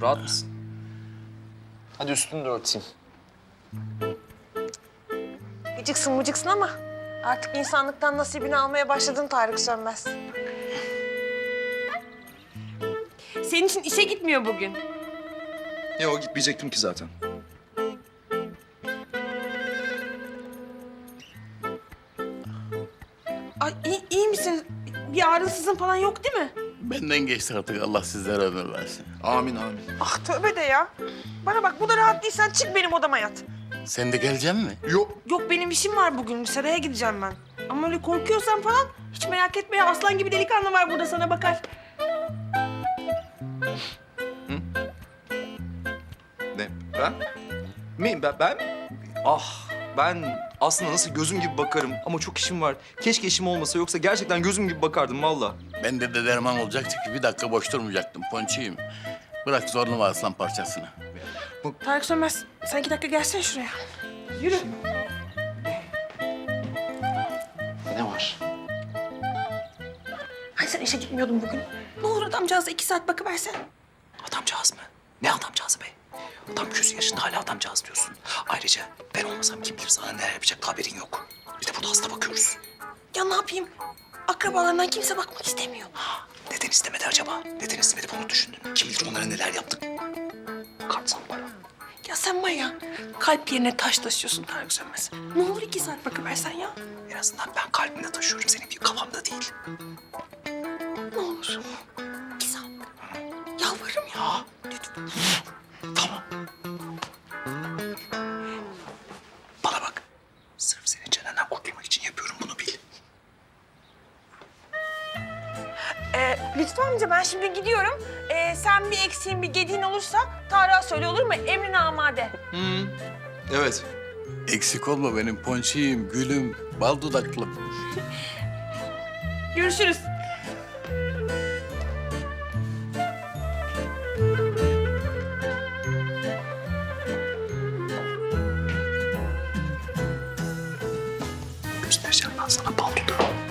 Rahat mısın? Hadi üstünü de örteyim. Gıcıksın mıcıksın ama artık insanlıktan nasibini almaya başladın Tarık Sönmez. Senin için işe gitmiyor bugün. Yok gitmeyecektim ki zaten. Ay iyi, iyi misin? Bir ağrınsızın falan yok değil mi? Benden geçti artık Allah sizlere ömür versin. Amin amin. Ah tövbe de ya. Bana bak bu da rahat değilsen çık benim odama yat. Sen de geleceksin mi? Yok. Yok benim işim var bugün. Seraya gideceğim ben. Ama öyle korkuyorsan falan hiç merak etme ya. Aslan gibi delikanlı var burada sana bakar. Ne? Ben? Mi? Ben, ben? Ah ben aslında nasıl gözüm gibi bakarım ama çok işim var. Keşke işim olmasa yoksa gerçekten gözüm gibi bakardım valla. Ben de de derman olacaktı ki bir dakika boş durmayacaktım ponçiyim. Bırak zorlu var aslan parçasını. Tarık Sönmez sen iki dakika gelsene şuraya. Yürü. Ne var? Ay sen işe gitmiyordun bugün. Ne olur adamcağıza iki saat bakıversen. Adamcağız mı? Ne adamcağızı be? Adam yüz yaşında hala adamcağız diyorsun. Ayrıca ben olmasam kim bilir sana neler yapacak haberin yok. Bir de burada hasta bakıyoruz. Ya ne yapayım? Akrabalarından kimse bakmak istemiyor. Neden istemedi acaba? Neden istemedi bunu düşündün? Kim bilir onlara neler yaptık? Bakarsan bana. Ya sen var ya kalp yerine taş taşıyorsun Tarık Sönmez. Ne olur iki saat bakıversen ya. En azından ben kalbimde taşıyorum senin bir kafamda değil. Tamam. Bana bak. Sırf senin canından kurtulmak için yapıyorum bunu bil. Ee, Lütfü amca ben şimdi gidiyorum. Ee, sen bir eksiğin bir gediğin olursa Tarık'a söyle olur mu? Emrine amade. Evet. Eksik olma benim ponçiyim, gülüm, bal dudaklım. Görüşürüz. Göstereceğim ben sana bal dudağı.